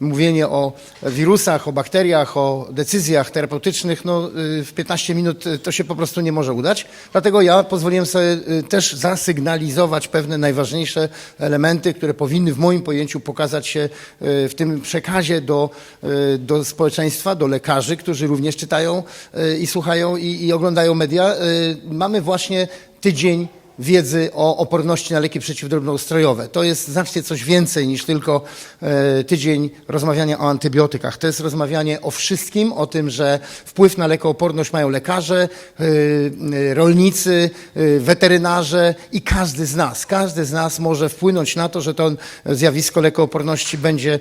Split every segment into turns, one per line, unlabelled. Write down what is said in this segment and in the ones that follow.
mówienie o wirusach, o bakteriach, o decyzjach terapeutycznych, no y, w 15 minut y, to się po prostu nie może udać. Dlatego ja pozwoliłem sobie y, też zasygnalizować pewne najważniejsze elementy, które powinny w moim pojęciu pokazać się w tym przekazie do, do społeczeństwa, do lekarzy, którzy również czytają i słuchają i, i oglądają media. Mamy właśnie tydzień wiedzy o oporności na leki przeciwdrobnoustrojowe. To jest znacznie coś więcej niż tylko e, tydzień rozmawiania o antybiotykach. To jest rozmawianie o wszystkim, o tym, że wpływ na lekooporność mają lekarze, e, e, rolnicy, weterynarze i każdy z nas. Każdy z nas może wpłynąć na to, że to zjawisko lekooporności będzie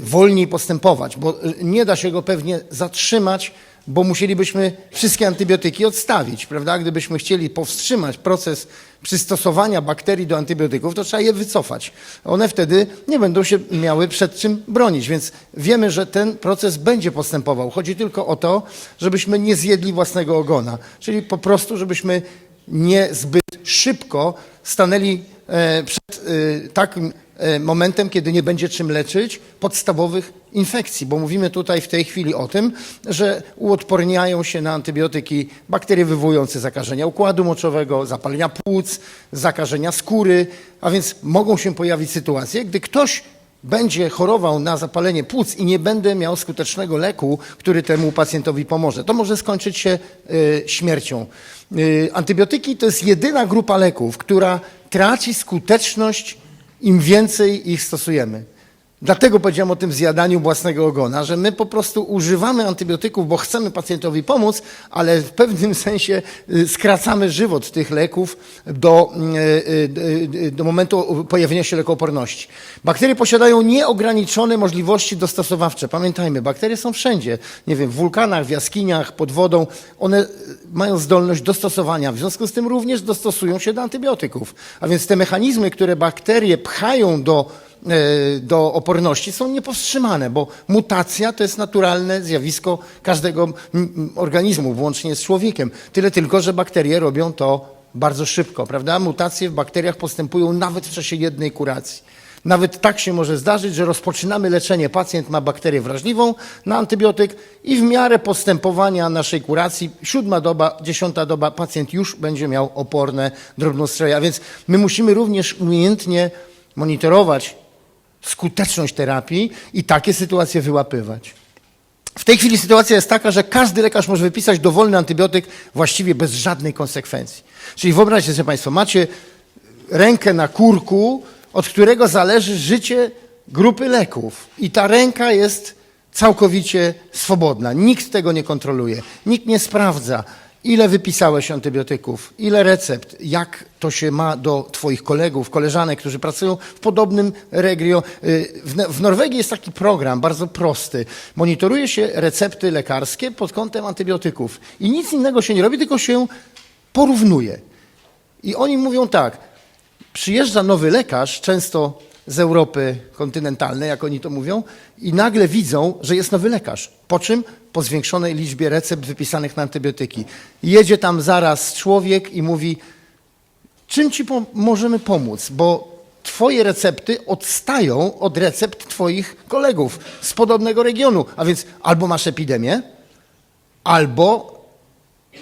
wolniej postępować, bo nie da się go pewnie zatrzymać bo musielibyśmy wszystkie antybiotyki odstawić, prawda? Gdybyśmy chcieli powstrzymać proces przystosowania bakterii do antybiotyków, to trzeba je wycofać. One wtedy nie będą się miały przed czym bronić, więc wiemy, że ten proces będzie postępował. Chodzi tylko o to, żebyśmy nie zjedli własnego ogona, czyli po prostu, żebyśmy nie zbyt szybko stanęli e, przed e, takim e, momentem, kiedy nie będzie czym leczyć podstawowych infekcji, bo mówimy tutaj w tej chwili o tym, że uodporniają się na antybiotyki bakterie wywołujące zakażenia układu moczowego, zapalenia płuc, zakażenia skóry, a więc mogą się pojawić sytuacje, gdy ktoś będzie chorował na zapalenie płuc i nie będę miał skutecznego leku, który temu pacjentowi pomoże. To może skończyć się y, śmiercią. Y, antybiotyki to jest jedyna grupa leków, która traci skuteczność im więcej ich stosujemy. Dlatego powiedziałem o tym zjadaniu własnego ogona, że my po prostu używamy antybiotyków, bo chcemy pacjentowi pomóc, ale w pewnym sensie y, skracamy żywot tych leków do, y, y, do momentu pojawienia się lekooporności. Bakterie posiadają nieograniczone możliwości dostosowawcze. Pamiętajmy, bakterie są wszędzie. Nie wiem, w wulkanach, w jaskiniach, pod wodą. One mają zdolność dostosowania. W związku z tym również dostosują się do antybiotyków. A więc te mechanizmy, które bakterie pchają do do oporności są niepowstrzymane, bo mutacja to jest naturalne zjawisko każdego organizmu, włącznie z człowiekiem. Tyle tylko, że bakterie robią to bardzo szybko, prawda? Mutacje w bakteriach postępują nawet w czasie jednej kuracji. Nawet tak się może zdarzyć, że rozpoczynamy leczenie. Pacjent ma bakterię wrażliwą na antybiotyk i w miarę postępowania naszej kuracji, siódma doba, dziesiąta doba, pacjent już będzie miał oporne drobnostroje. A więc my musimy również umiejętnie monitorować skuteczność terapii i takie sytuacje wyłapywać. W tej chwili sytuacja jest taka, że każdy lekarz może wypisać dowolny antybiotyk właściwie bez żadnej konsekwencji. Czyli wyobraźcie sobie Państwo, macie rękę na kurku, od którego zależy życie grupy leków. I ta ręka jest całkowicie swobodna. Nikt tego nie kontroluje, nikt nie sprawdza, ile wypisałeś antybiotyków, ile recept, jak to się ma do Twoich kolegów, koleżanek, którzy pracują w podobnym regio. Y, W, Norwegii jest taki program bardzo prosty. Monitoruje się recepty lekarskie pod kątem antybiotyków i nic innego się nie robi, tylko się porównuje. I oni mówią tak, przyjeżdża nowy lekarz, często z Europy kontynentalnej, jak oni to mówią, i nagle widzą, że jest nowy lekarz. Po czym? Po zwiększonej liczbie recept wypisanych na antybiotyki. Jedzie tam zaraz człowiek i mówi, czym ci po- możemy pomóc, bo twoje recepty odstają od recept twoich kolegów z podobnego regionu. A więc albo masz epidemię, albo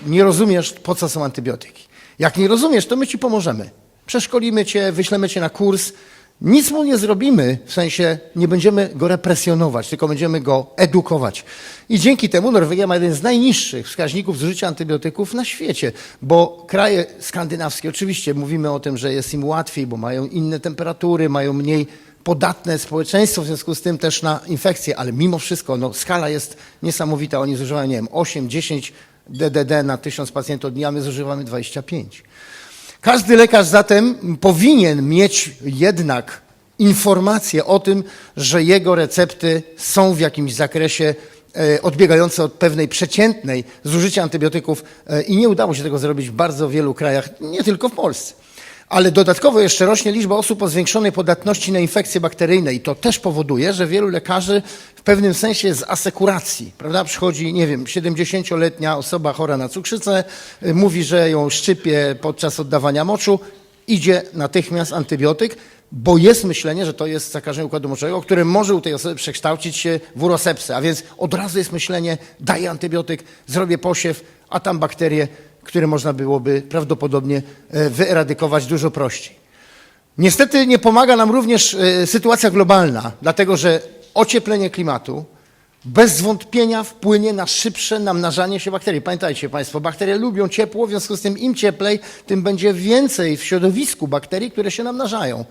nie rozumiesz, po co są antybiotyki. Jak nie rozumiesz, to my ci pomożemy. Przeszkolimy cię, wyślemy cię na kurs. Nic mu nie zrobimy, w sensie nie będziemy go represjonować, tylko będziemy go edukować. I dzięki temu Norwegia ma jeden z najniższych wskaźników zużycia antybiotyków na świecie, bo kraje skandynawskie, oczywiście mówimy o tym, że jest im łatwiej, bo mają inne temperatury, mają mniej podatne społeczeństwo, w związku z tym też na infekcje, ale mimo wszystko no, skala jest niesamowita. Oni zużywają, nie wiem, 8, 10 DDD na 1000 pacjentów dnia, my zużywamy 25. Każdy lekarz zatem powinien mieć jednak informację o tym, że jego recepty są w jakimś zakresie e, odbiegające od pewnej przeciętnej zużycia antybiotyków e, i nie udało się tego zrobić w bardzo wielu krajach, nie tylko w Polsce. Ale dodatkowo jeszcze rośnie liczba osób o zwiększonej podatności na infekcje bakteryjne i to też powoduje, że wielu lekarzy w pewnym sensie z asekuracji, prawda, przychodzi, nie wiem, 70-letnia osoba chora na cukrzycę, y, mówi, że ją szczypie podczas oddawania moczu, idzie natychmiast antybiotyk, bo jest myślenie, że to jest zakażenie układu moczowego, które może u tej osoby przekształcić się w urosepsę, a więc od razu jest myślenie, daję antybiotyk, zrobię posiew, a tam bakterie, które można byłoby prawdopodobnie e, wyeradykować dużo prościej. Niestety nie pomaga nam również e, sytuacja globalna, dlatego że ocieplenie klimatu bez wątpienia wpłynie na szybsze namnażanie się bakterii. Pamiętajcie Państwo, bakterie lubią ciepło, w związku z tym im cieplej, tym będzie więcej w środowisku bakterii, które się namnażają.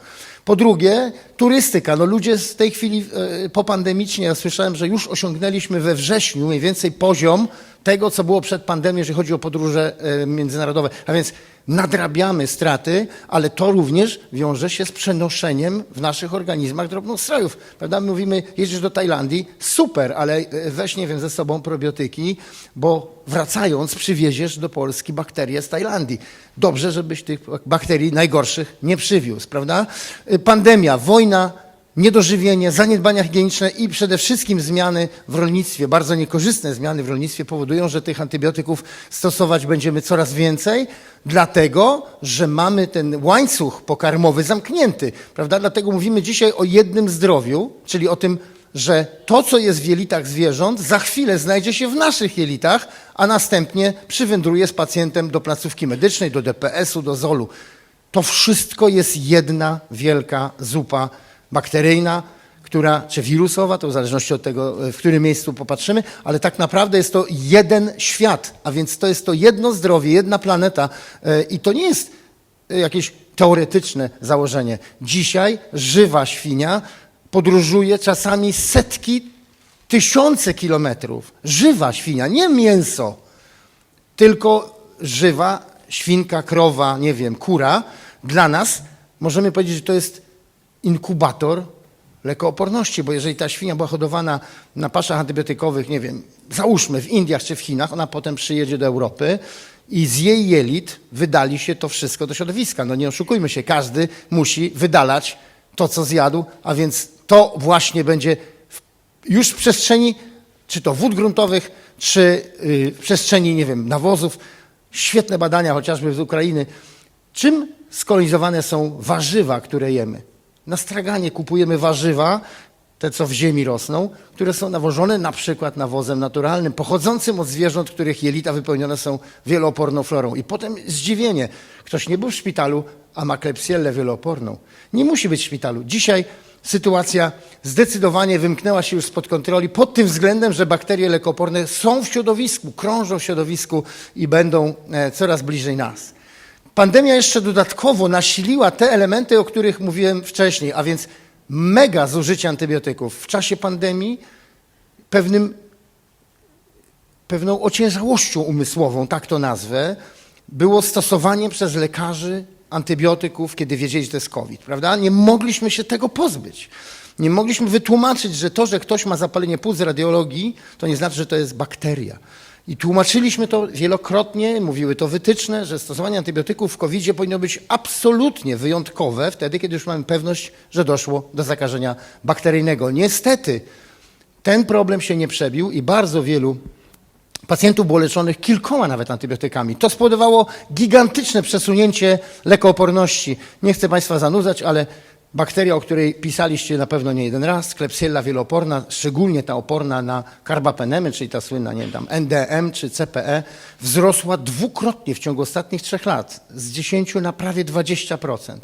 Po drugie, turystyka. No ludzie z tej chwili e, popandemicznie, ja słyszałem, że już osiągnęliśmy we wrześniu mniej więcej poziom tego, co było przed pandemią, jeżeli chodzi o podróże e, międzynarodowe. A więc nadrabiamy straty, ale to również wiąże się z przenoszeniem w naszych organizmach drobnostrojów. Prawda? My mówimy, jedziesz do Tajlandii, super, ale e, weź, nie wiem, ze sobą probiotyki, bo wracając przywieziesz do Polski bakterie z Tajlandii. Dobrze, żebyś tych bakterii najgorszych nie przywiózł, prawda? E, Pandemia, wojna, niedożywienie, zaniedbania higieniczne i przede wszystkim zmiany w rolnictwie, bardzo niekorzystne zmiany w rolnictwie powodują, że tych antybiotyków stosować będziemy coraz więcej, dlatego że mamy ten łańcuch pokarmowy zamknięty, prawda? Dlatego mówimy dzisiaj o jednym zdrowiu, czyli o tym, że to, co jest w jelitach zwierząt, za chwilę znajdzie się w naszych jelitach, a następnie przywędruje z pacjentem do placówki medycznej, do DPS-u, do ZOL-u. To wszystko jest jedna wielka zupa bakteryjna, która, czy wirusowa, to w zależności od tego, w którym miejscu popatrzymy, ale tak naprawdę jest to jeden świat, a więc to jest to jedno zdrowie, jedna planeta e, i to nie jest e, jakieś teoretyczne założenie. Dzisiaj żywa świnia podróżuje czasami setki, tysiące kilometrów. Żywa świnia, nie mięso, tylko żywa świnka, krowa, nie wiem, kura. Dla nas możemy powiedzieć, że to jest inkubator lekooporności, bo jeżeli ta świnia była hodowana na paszach antybiotykowych, nie wiem, załóżmy w Indiach czy w Chinach, ona potem przyjedzie do Europy i z jej jelit wydali się to wszystko do środowiska. No nie oszukujmy się, każdy musi wydalać to, co zjadł, a więc to właśnie będzie już w przestrzeni, czy to wód gruntowych, czy y, w przestrzeni, nie wiem, nawozów. Świetne badania chociażby z Ukrainy. Czym skolonizowane są warzywa, które jemy? Na straganie kupujemy warzywa, te co w ziemi rosną, które są nawożone na przykład nawozem naturalnym, pochodzącym od zwierząt, których jelita wypełnione są wielooporną florą. I potem zdziwienie. Ktoś nie był w szpitalu, a ma klepsiellę wielooporną. Nie musi być w szpitalu. Dzisiaj sytuacja zdecydowanie wymknęła się już spod kontroli pod tym względem, że bakterie lekooporne są w środowisku, krążą w środowisku i będą e, coraz bliżej nas. Pandemia jeszcze dodatkowo nasiliła te elementy, o których mówiłem wcześniej, a więc mega zużycie antybiotyków w czasie pandemii, pewnym, pewną ociężałością umysłową, tak to nazwę, było stosowanie przez lekarzy antybiotyków, kiedy wiedzieli, że to jest COVID, prawda? Nie mogliśmy się tego pozbyć. Nie mogliśmy wytłumaczyć, że to, że ktoś ma zapalenie płuc z radiologii, to nie znaczy, że to jest bakteria. I tłumaczyliśmy to wielokrotnie, mówiły to wytyczne, że stosowanie antybiotyków w covid powinno być absolutnie wyjątkowe wtedy, kiedy już mamy pewność, że doszło do zakażenia bakteryjnego. Niestety ten problem się nie przebił i bardzo wielu pacjentów było leczonych kilkoma nawet antybiotykami. To spowodowało gigantyczne przesunięcie lekooporności. Nie chcę Państwa zanudzać, ale Bakteria, o której pisaliście na pewno nie jeden raz, Klebsiella wielooporna, szczególnie ta oporna na karbapenemy, czyli ta słynna, nie tam NDM czy CPE, wzrosła dwukrotnie w ciągu ostatnich trzech lat, z 10 na prawie 20%.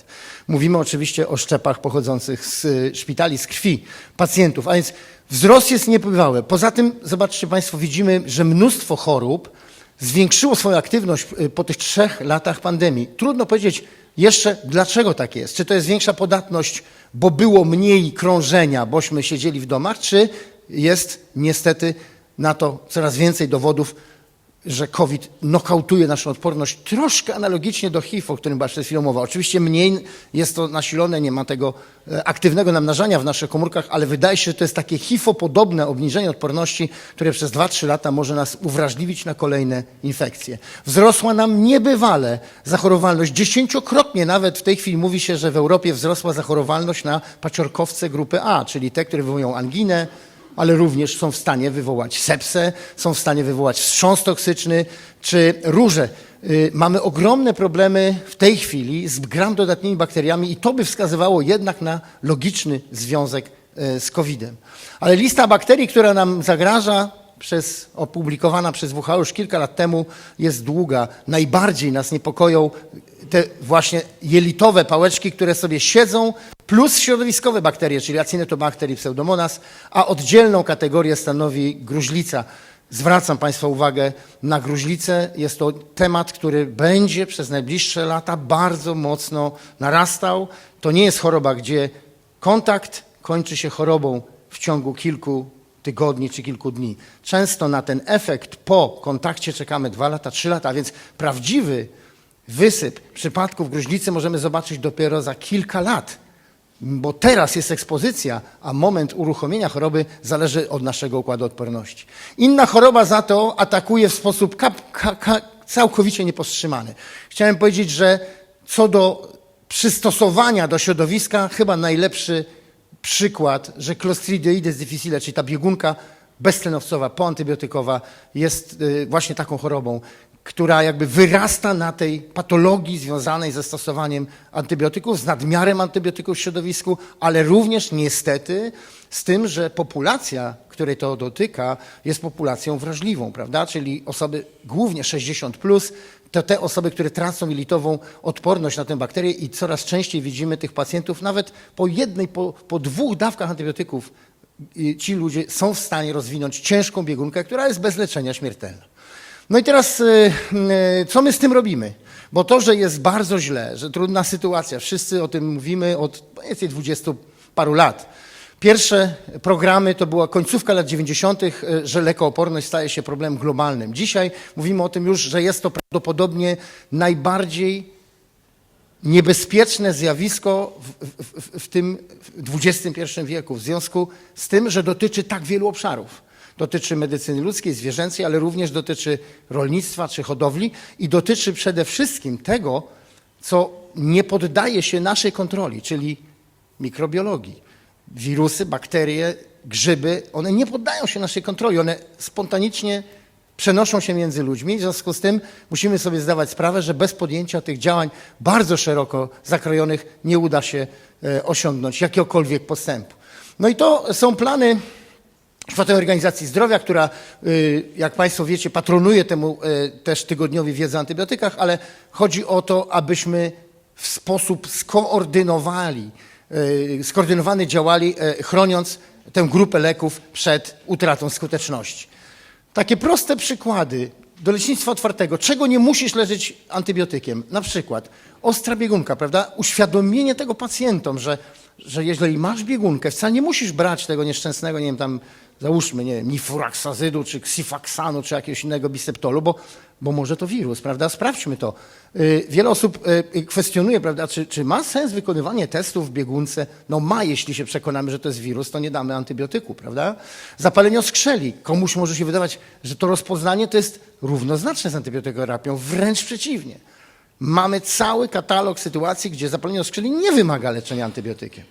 Mówimy oczywiście o szczepach pochodzących z y, szpitali, z krwi pacjentów, a więc wzrost jest niebywały. Poza tym, zobaczcie Państwo, widzimy, że mnóstwo chorób zwiększyło swoją aktywność y, po tych trzech latach pandemii. Trudno powiedzieć, jeszcze dlaczego tak jest? Czy to jest większa podatność, bo było mniej krążenia, bośmy siedzieli w domach, czy jest niestety na to coraz więcej dowodów, że COVID nokautuje naszą odporność troszkę analogicznie do HIV, o którym była przed chwilą mowa. Oczywiście mniej jest to nasilone, nie ma tego e, aktywnego namnażania w naszych komórkach, ale wydaje się, że to jest takie HIV-podobne obniżenie odporności, które przez 2-3 lata może nas uwrażliwić na kolejne infekcje. Wzrosła nam niebywale zachorowalność, dziesięciokrotnie nawet w tej chwili mówi się, że w Europie wzrosła zachorowalność na paciorkowce grupy A, czyli te, które wywołują anginę, ale również są w stanie wywołać sepsę, są w stanie wywołać wstrząs toksyczny czy róże y, mamy ogromne problemy w tej chwili z gram dodatnimi bakteriami i to by wskazywało jednak na logiczny związek y, z COVID-em. Ale lista bakterii, która nam zagraża, przez, opublikowana przez WHO już kilka lat temu, jest długa. Najbardziej nas niepokoją te właśnie jelitowe pałeczki, które sobie siedzą, plus środowiskowe bakterie, czyli Acinetobacter i Pseudomonas, a oddzielną kategorię stanowi gruźlica. Zwracam Państwa uwagę na gruźlicę. Jest to temat, który będzie przez najbliższe lata bardzo mocno narastał. To nie jest choroba, gdzie kontakt kończy się chorobą w ciągu kilku tygodni czy kilku dni. Często na ten efekt po kontakcie czekamy dwa lata, trzy lata, a więc prawdziwy wysyp przypadków gruźlicy możemy zobaczyć dopiero za kilka lat. Bo teraz jest ekspozycja, a moment uruchomienia choroby zależy od naszego układu odporności. Inna choroba za to atakuje w sposób całkowicie niepowstrzymany. Chciałem powiedzieć, że co do przystosowania do środowiska, chyba najlepszy przykład, że Clostridioides difficile, czyli ta biegunka beztlenowcowa, poantybiotykowa, jest y, właśnie taką chorobą, która jakby wyrasta na tej patologii związanej ze stosowaniem antybiotyków, z nadmiarem antybiotyków w środowisku, ale również niestety z tym, że populacja, której to dotyka, jest populacją wrażliwą, prawda? Czyli osoby głównie 60 plus, to te osoby, które tracą jelitową odporność na tę bakterię i coraz częściej widzimy tych pacjentów, nawet po jednej, po, po dwóch dawkach antybiotyków, ci ludzie są w stanie rozwinąć ciężką biegunkę, która jest bez leczenia śmiertelna. No i teraz, y, y, co my z tym robimy? Bo to, że jest bardzo źle, że trudna sytuacja, wszyscy o tym mówimy od więcej 20 paru lat. Pierwsze programy to była końcówka lat 90., y, że lekooporność staje się problemem globalnym. Dzisiaj mówimy o tym już, że jest to prawdopodobnie najbardziej niebezpieczne zjawisko w, w, w, w tym XXI wieku, w związku z tym, że dotyczy tak wielu obszarów. Dotyczy medycyny ludzkiej, zwierzęcej, ale również dotyczy rolnictwa czy hodowli i dotyczy przede wszystkim tego, co nie poddaje się naszej kontroli, czyli mikrobiologii. Wirusy, bakterie, grzyby, one nie poddają się naszej kontroli, one spontanicznie przenoszą się między ludźmi. W związku z tym musimy sobie zdawać sprawę, że bez podjęcia tych działań bardzo szeroko zakrojonych nie uda się e, osiągnąć jakiegokolwiek postępu. No i to są plany Światowej Organizacji Zdrowia, która, y, jak Państwo wiecie, patronuje temu y, też tygodniowi wiedzy o antybiotykach, ale chodzi o to, abyśmy w sposób skoordynowali, y, skoordynowany działali, chroniąc tę grupę leków przed utratą skuteczności. Takie proste przykłady do lecznictwa otwartego, czego nie musisz leczyć antybiotykiem. Na przykład ostra biegunka, prawda? Uświadomienie tego pacjentom, że, że jeżeli masz biegunkę, wcale nie musisz brać tego nieszczęsnego, nie wiem, tam załóżmy, nie wiem, nifuraxazydu, czy ksifaksanu, czy jakiegoś innego biseptolu, bo, bo może to wirus, prawda? Sprawdźmy to. Y, Wiele osób y, kwestionuje, prawda, czy, czy ma sens wykonywanie testów w biegunce? No ma, jeśli się przekonamy, że to jest wirus, to nie damy antybiotyku, prawda? Zapalenie oskrzeli. Komuś może się wydawać, że to rozpoznanie to jest równoznaczne z antybiotykoterapią, wręcz przeciwnie. Mamy cały katalog sytuacji, gdzie zapalenie oskrzeli nie wymaga leczenia antybiotykiem.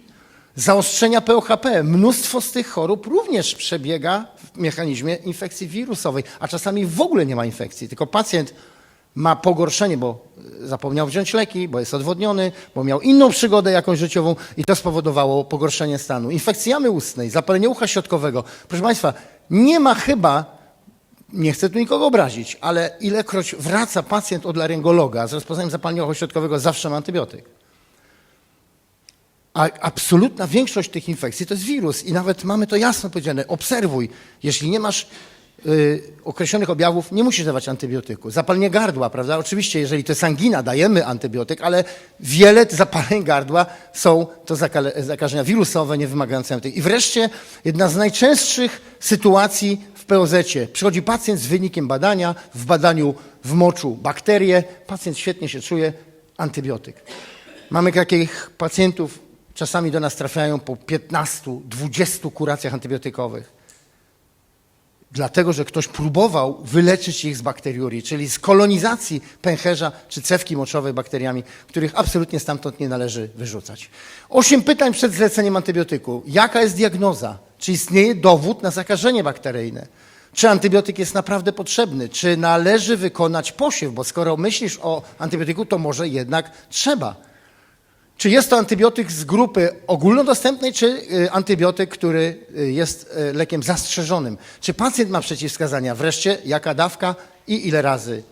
Zaostrzenia POHP. Mnóstwo z tych chorób również przebiega w mechanizmie infekcji wirusowej, a czasami w ogóle nie ma infekcji, tylko pacjent ma pogorszenie, bo zapomniał wziąć leki, bo jest odwodniony, bo miał inną przygodę jakąś życiową i to spowodowało pogorszenie stanu. Infekcji jamy ustnej, zapalenie ucha środkowego. Proszę Państwa, nie ma chyba, nie chcę tu nikogo obrazić, ale ilekroć wraca pacjent od laryngologa z rozpoznaniem zapalenia ucha środkowego, zawsze ma antybiotyk. A absolutna większość tych infekcji to jest wirus i nawet mamy to jasno powiedziane. Obserwuj, jeśli nie masz y, określonych objawów, nie musisz dawać antybiotyku. Zapalenie gardła, prawda? Oczywiście, jeżeli to jest angina, dajemy antybiotyk, ale wiele zapaleń gardła są to zakażenia wirusowe, nie wymagające antybiotyku. I wreszcie jedna z najczęstszych sytuacji w POZ. Przychodzi pacjent z wynikiem badania, w badaniu w moczu bakterie, pacjent świetnie się czuje, antybiotyk. Mamy takich pacjentów, czasami do nas trafiają po 15-20 kuracjach antybiotykowych. Dlatego, że ktoś próbował wyleczyć ich z bakteriurii, czyli z kolonizacji pęcherza czy cewki moczowej bakteriami, których absolutnie stamtąd nie należy wyrzucać. Osiem pytań przed zleceniem antybiotyku. Jaka jest diagnoza? Czy istnieje dowód na zakażenie bakteryjne? Czy antybiotyk jest naprawdę potrzebny? Czy należy wykonać posiew? Bo skoro myślisz o antybiotyku, to może jednak trzeba. Czy jest to antybiotyk z grupy ogólnodostępnej, czy y, antybiotyk, który y, jest y, lekiem zastrzeżonym? Czy pacjent ma przeciwwskazania? Wreszcie, jaka dawka i ile razy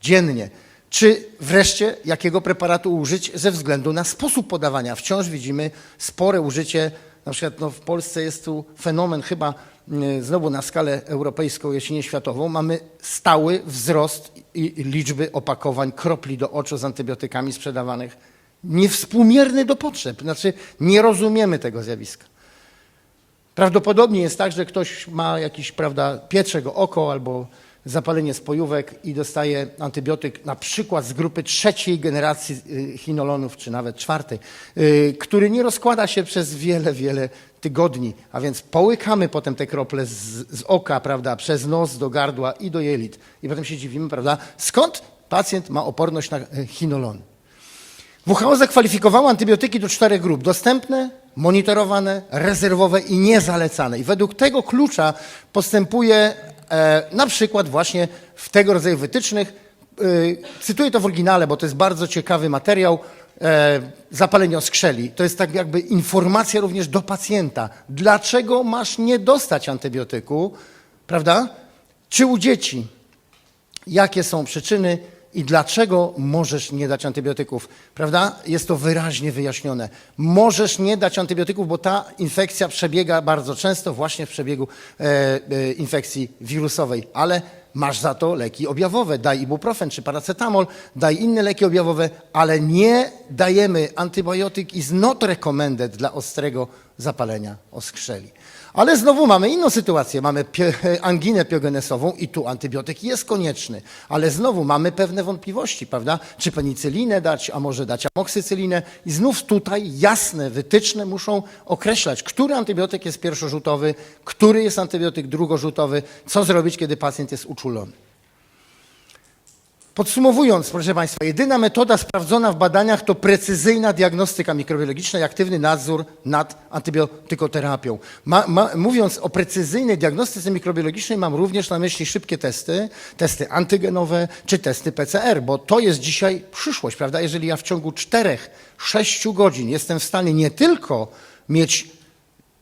dziennie? Czy wreszcie, jakiego preparatu użyć ze względu na sposób podawania? Wciąż widzimy spore użycie, na przykład no, w Polsce jest tu fenomen chyba znowu na skalę europejską, jeśli nie światową, mamy stały wzrost liczby opakowań kropli do oczu z antybiotykami sprzedawanych niewspółmierny do potrzeb. Znaczy, nie rozumiemy tego zjawiska. Prawdopodobnie jest tak, że ktoś ma jakiś, prawda, pietrze go oko albo zapalenie spojówek i dostaje antybiotyk na przykład z grupy trzeciej generacji y, chinolonów, czy nawet czwartej, y, który nie rozkłada się przez wiele, wiele tygodni, a więc połykamy potem te krople z, z oka, prawda, przez nos do gardła i do jelit i potem się dziwimy, prawda, skąd pacjent ma oporność na y, chinolony. WHO zakwalifikowało antybiotyki do czterech grup: dostępne, monitorowane, rezerwowe i niezalecane. I według tego klucza postępuje e, na przykład właśnie w tego rodzaju wytycznych. E, cytuję to w oryginale, bo to jest bardzo ciekawy materiał. E, zapalenie oskrzeli. To jest tak jakby informacja również do pacjenta. Dlaczego masz nie dostać antybiotyku, prawda? Czy u dzieci? jakie są przyczyny i dlaczego możesz nie dać antybiotyków, prawda? Jest to wyraźnie wyjaśnione. Możesz nie dać antybiotyków, bo ta infekcja przebiega bardzo często właśnie w przebiegu e, e, infekcji wirusowej, ale masz za to leki objawowe. Daj ibuprofen czy paracetamol, daj inne leki objawowe, ale nie dajemy antybiotyk is not recommended dla ostrego zapalenia oskrzeli. Ale znowu mamy inną sytuację. Mamy anginę piogenesową i tu antybiotyk jest konieczny. Ale znowu mamy pewne wątpliwości, prawda? Czy penicylinę dać, a może dać amoksycylinę? I znów tutaj jasne wytyczne muszą określać, który antybiotyk jest pierwszorzutowy, który jest antybiotyk drugorzutowy, co zrobić, kiedy pacjent jest uczulony. Podsumowując, proszę Państwa, jedyna metoda sprawdzona w badaniach to precyzyjna diagnostyka mikrobiologiczna i aktywny nadzór nad antybiotykoterapią. Ma, ma, mówiąc o precyzyjnej diagnostyce mikrobiologicznej, mam również na myśli szybkie testy, testy antygenowe czy testy PCR, bo to jest dzisiaj przyszłość, prawda? Jeżeli ja w ciągu 4-6 godzin jestem w stanie nie tylko mieć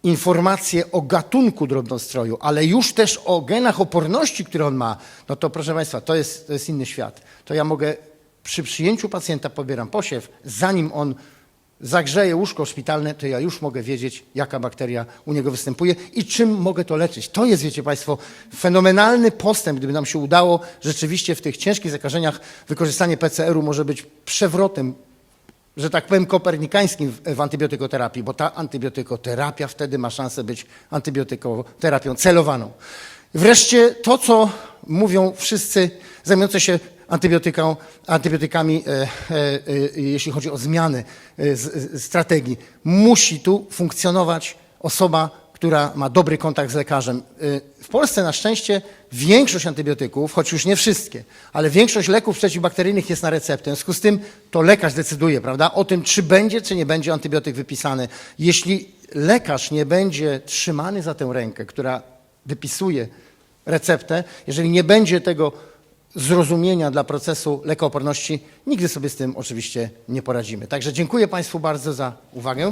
informacje o gatunku drobnostroju, ale już też o genach oporności, które on ma, no to proszę Państwa, to jest, to jest inny świat. To ja mogę przy przyjęciu pacjenta pobieram posiew, zanim on zagrzeje łóżko szpitalne, to ja już mogę wiedzieć, jaka bakteria u niego występuje i czym mogę to leczyć. To jest, wiecie Państwo, fenomenalny postęp, gdyby nam się udało rzeczywiście w tych ciężkich zakażeniach wykorzystanie PCR-u może być przewrotem że tak powiem, kopernikańskim w, antybiotykoterapii, bo ta antybiotykoterapia wtedy ma szansę być antybiotykoterapią celowaną. Wreszcie to, co mówią wszyscy zajmujący się antybiotyką, antybiotykami, e, e, e, jeśli chodzi o zmiany e, z, strategii. Musi tu funkcjonować osoba, która ma dobry kontakt z lekarzem. Y, W Polsce na szczęście większość antybiotyków, choć już nie wszystkie, ale większość leków przeciwbakteryjnych jest na receptę. W związku z tym to lekarz decyduje, prawda, o tym, czy będzie, czy nie będzie antybiotyk wypisany. Jeśli lekarz nie będzie trzymany za tę rękę, która wypisuje receptę, jeżeli nie będzie tego zrozumienia dla procesu lekooporności, nigdy sobie z tym oczywiście nie poradzimy. Także dziękuję Państwu bardzo za uwagę.